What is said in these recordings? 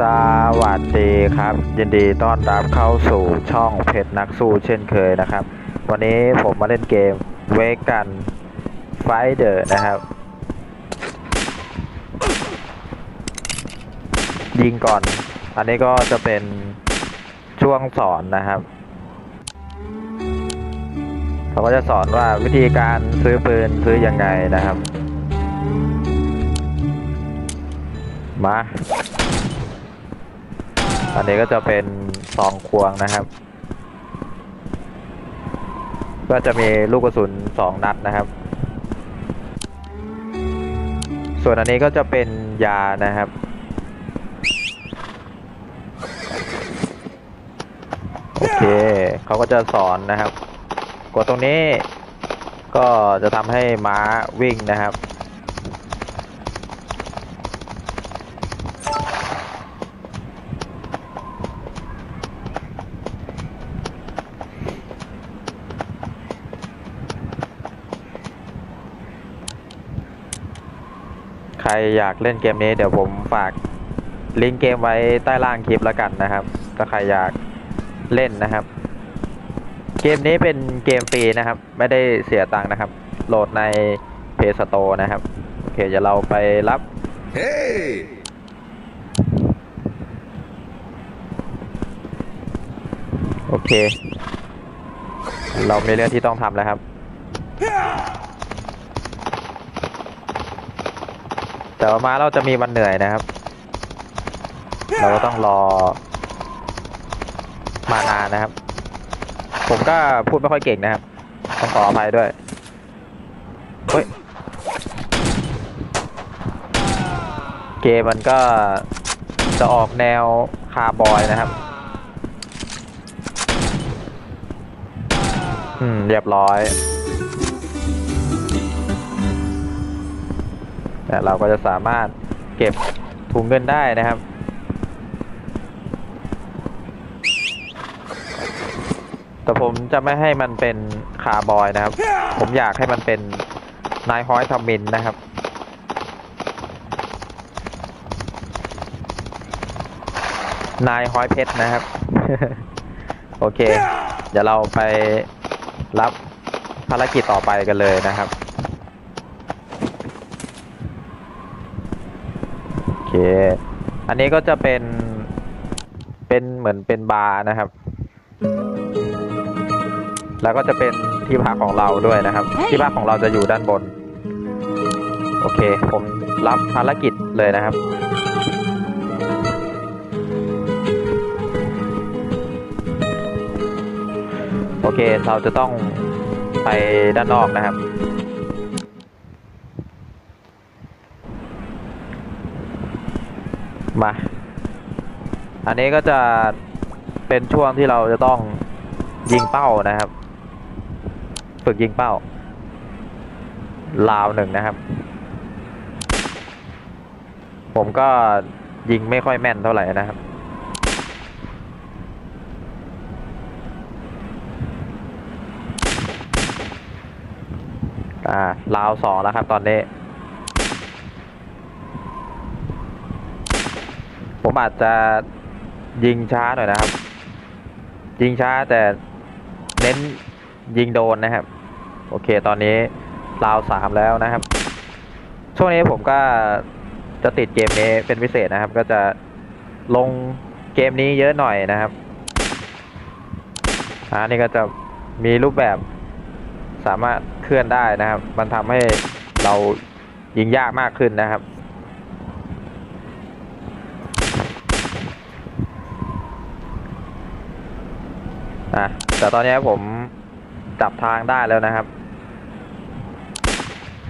สวัสดีครับ ยินดีต้อนรับเข้าสู่ช่องเพชรนักสู้เช่นเคยนะครับ วันนี้ผมมาเล่นเกมเวกันไฟเดอร์นะครับ ยิงก่อน อันนี้ก็จะเป็นช่วงสอนนะครับเขาก็จะสอนว่าวิธีการซื้อปืนซื้อยังไงนะครับ มา อันนี้ก็จะเป็นซองควงนะครับ ก็จะมีลูกกระสุนสองนัดนะครับ ส่วนอันนี้ก็จะเป็นยานะครับ โอเคเขาก็จะสอนนะครับ กดตรงนี้ก็จะทำให้ม้าวิ่งนะครับ รอยากเล่นเกมนี้เดี๋ยวผมฝากลิงก์เกมไว้ใต้ล่างคลิปแล้วกันนะครับ ถ้าใครอยากเล่นนะครับ เกมนี้เป็นเกมฟรีนะครับ ไม่ได้เสียตังค์นะครับ โหลดใน Play Store นะครับ โอเคเดี๋ยวเราไปรับ Hey! โอเค เรามีเรื่องที่ต้องทำแล้วครับ แต่ว่ามาเราจะมีวันเหนื่อยนะครับ เราก็ต้องรอ มานานนะครับ ผมก็พูดไม่ค่อยเก่งนะครับต้องขออภัยด้วยเฮ้ยเกมมันก็จะออกแนวคาร์บอยนะครับ อืม เรียบร้อย เราก็จะสามารถเก็บถุงเงินได้นะครับแต่ผมจะไม่ให้มันเป็นคาร์บอยนะครับ ผมอยากให้มันเป็นนายฮอยทอมมินนะครับ นายฮอยเพชรนะครับ โอเค เดี๋ยวเราไปรับภารกิจต่อไปกันเลยนะครับ โอ เค อันนี้ก็จะเป็น เป็นเหมือนเป็นบาร์นะครับ แล้วก็จะเป็นที่พักของเราด้วยนะครับ ที่พักของเราจะอยู่ด้านบน โอเค ผมรับภารกิจเลยนะครับ โอเค เราจะต้องไปด้านนอกนะครับ มา อันนี้ก็จะเป็นช่วงที่เราจะต้องยิงเป้านะครับ ฝึกยิงเป้า ลาวหนึ่งนะครับ ผมก็ยิงไม่ค่อยแม่นเท่าไหร่นะครับอ่าลาวสองแล้วครับตอนนี้ ผมอาจจะยิงช้าหน่อยนะครับ ยิงช้าแต่เน้นยิงโดนนะครับ โอเคตอนนี้ลาวสามแล้วนะครับ ช่วงนี้ผมก็จะติดเกมนี้เป็นพิเศษนะครับ ก็จะลงเกมนี้เยอะหน่อยนะครับอันนี้ก็จะมีรูปแบบสามารถเคลื่อนได้นะครับ มันทำให้เรายิงยากมากขึ้นนะครับ อะ แต่ตอนนี้ผมจับทางได้แล้วนะครับ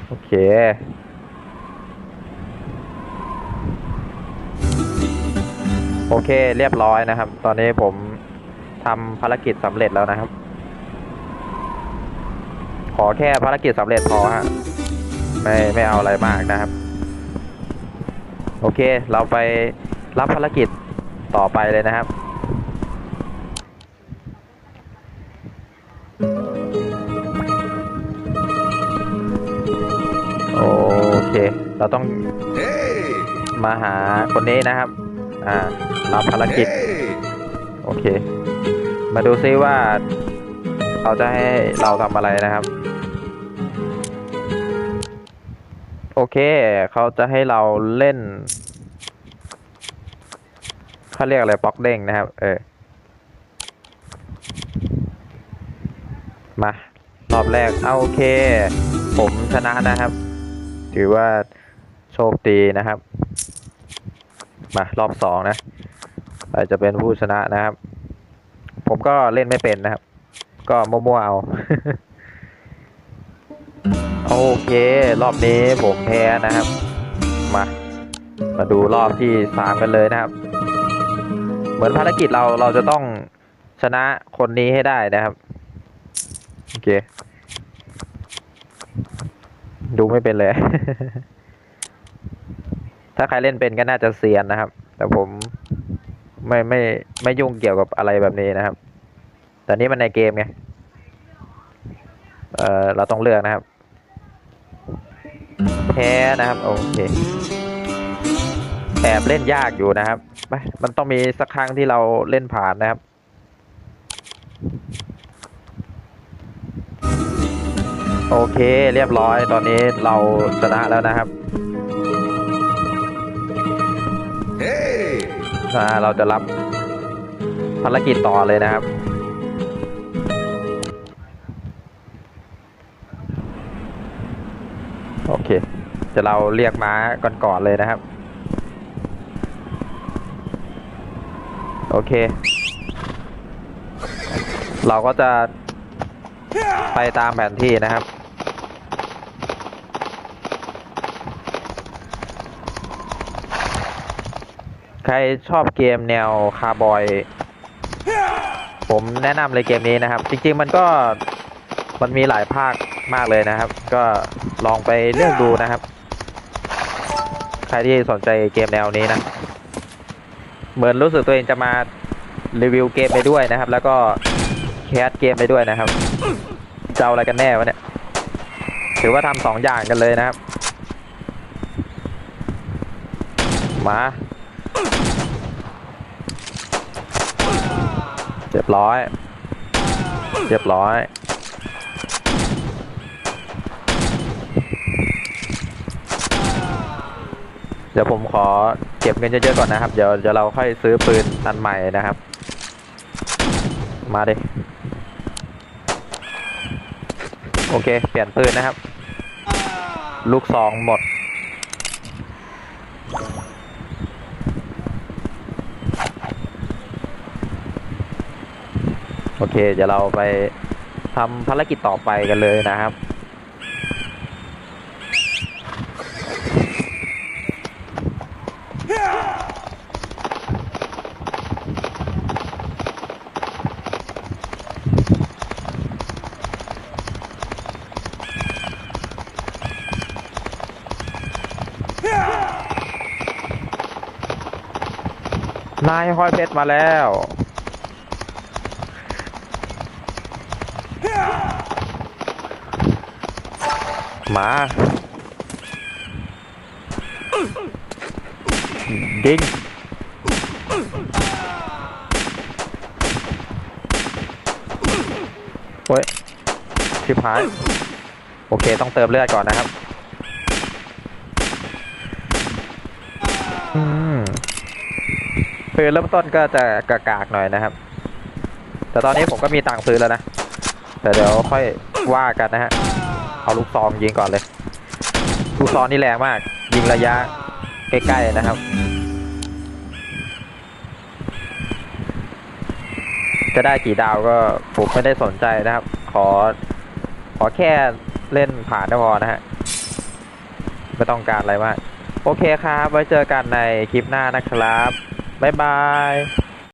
โอเค โอเคเรียบร้อยนะครับ ตอนนี้ผมทำภารกิจสำเร็จแล้วนะครับ ขอแค่ภารกิจสำเร็จพอฮะไม่ไม่เอาอะไรมากนะครับ โอเค เราไปรับภารกิจต่อไปเลยนะครับ เราต้องมาหาคนนี้นะครับ อ่ารับภารกิจ โอเค มาดูซิว่าเขาจะให้เราทำอะไรนะครับ โอเค เขาจะให้เราเล่นเขาเรียกอะไรบล็อกเด้งนะครับ เออ มารอบแรกเอาโอเค ผมชนะนะครับ ถือว่า คดีนะครับ มารอบสองนะใครจะเป็นผู้ชนะนะครับ ผมก็เล่นไม่เป็นนะครับ ก็มั่วๆเอา โอเค รอบนี้ผมแพ้นะครับ มา มาดูรอบที่สามกันเลยนะครับ เหมือนภารกิจเราเราจะต้องชนะคนนี้ให้ได้นะครับ โอเค ดูไม่เป็นเลย ถ้าใครเล่นเป็นก็น่าจะเซียนนะครับ แต่ผมไม่ไม่ไม่ยุ่งเกี่ยวกับอะไรแบบนี้นะครับ แต่นี่มันในเกมไง เออเราต้องเลือกนะครับ แพ้นะครับ โอเคแอบเล่นยากอยู่นะครับไปมันต้องมีสักครั้งที่เราเล่นผ่านนะครับ โอเคเรียบร้อยตอนนี้เราชนะแล้วนะครับ เราจะรับภารกิจต่อเลยนะครับ โอเค จะเราเรียกม้าก่อนๆเลยนะครับ โอเค เราก็จะไปตามแผนที่นะครับ ครชอบเกมแนวคาร์บอย ผมแนะนำเลยเกมนี้นะครับ จริงๆมันก็มันมีหลายภาคมากเลยนะครับ ก็ลองไปเลือกดูนะครับ ใครที่สนใจเกมแนวนี้นะ เหมือนรู้สึกตัวเองจะมารีวิวเกมไปด้วยนะครับ แล้วก็แคสเกมไปด้วยนะครับจะเอาอะไรกันแน่วะเนี่ย ถือว่าทำสองอย่างกันเลยนะครับ มา เรียบร้อย เรียบร้อย เดี๋ยวผมขอเก็บเงินเยอะๆก่อนนะครับ เดี๋ยวเดี๋ยวเราค่อยซื้อปืนอันใหม่นะครับ มาดิ โอเค เปลี่ยนปืนนะครับ ลูกซองหมด โอเค เดี๋ยวเราไปทำภารกิจต่อไปกันเลยนะครับนายห้อยเพชรมาแล้ว มายิงโอ้ยชิบหาย โอเค ต้องเติมเลือดก่อนนะครับอืมปืนเริ่มต้นก็จะกากากหน่อยนะครับ แต่ตอนนี้ผมก็มีตังค์ซื้อแล้วนะ แต่เดี๋ยวค่อยว่ากันนะฮะ เอาลูกซองยิงก่อนเลย ลูกซองนี่แรงมาก ยิงระยะใกล้ๆนะครับ จะได้กี่ดาวก็ผมไม่ได้สนใจนะครับ ขอ ขอแค่เล่นผ่านก็พอนะฮะไม่ต้องการอะไรมาก โอเคครับ ไว้เจอกันในคลิปหน้านะครับ บ๊ายบาย